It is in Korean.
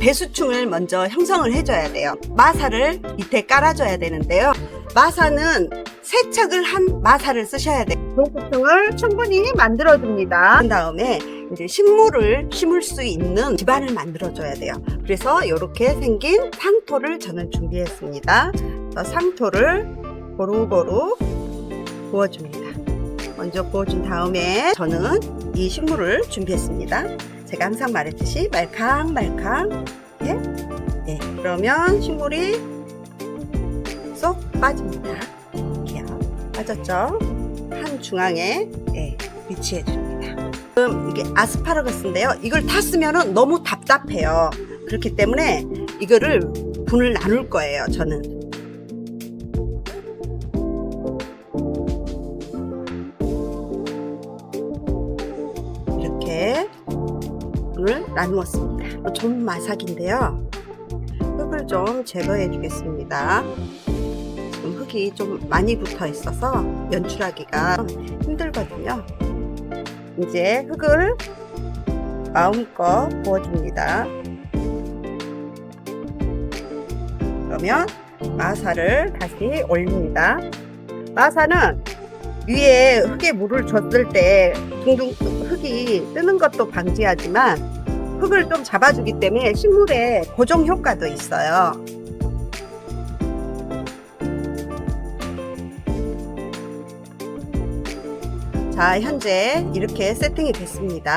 배수충을 먼저 형성을 해줘야 돼요. 마사를 밑에 깔아줘야 되는데요. 마사는 세척을 한 마사를 쓰셔야 돼요. 배수충을 충분히 만들어줍니다. 그 다음에 이제 식물을 심을 수 있는 집안을 만들어줘야 돼요. 그래서 이렇게 생긴 상토를 저는 준비했습니다. 상토를 고루고루 부어줍니다. 먼저 부어준 다음에 저는 이 식물을 준비했습니다. 제가 항상 말했듯이 말캉말캉 예? 네, 그러면 식물이 쏙 빠집니다. 이렇게요. 빠졌죠? 한 중앙에 예, 위치해 줍니다. 지금 이게 아스파라거스인데요. 이걸 탔으면 너무 답답해요. 그렇기 때문에 이거를 분을 나눌 거예요. 저는. 분을 나누었습니다. 좀 마삭인데요. 흙을 좀 제거해 주겠습니다. 흙이 좀 많이 붙어 있어서 연출하기가 힘들거든요. 이제 흙을 마음껏 부어줍니다. 그러면 마사를 다시 올립니다. 마사는 위에 흙에 물을 줬을 때 둥둥 흙이 뜨는 것도 방지하지만 흙을 좀 잡아주기 때문에 식물에 고정 효과도 있어요. 자, 현재 이렇게 세팅이 됐습니다.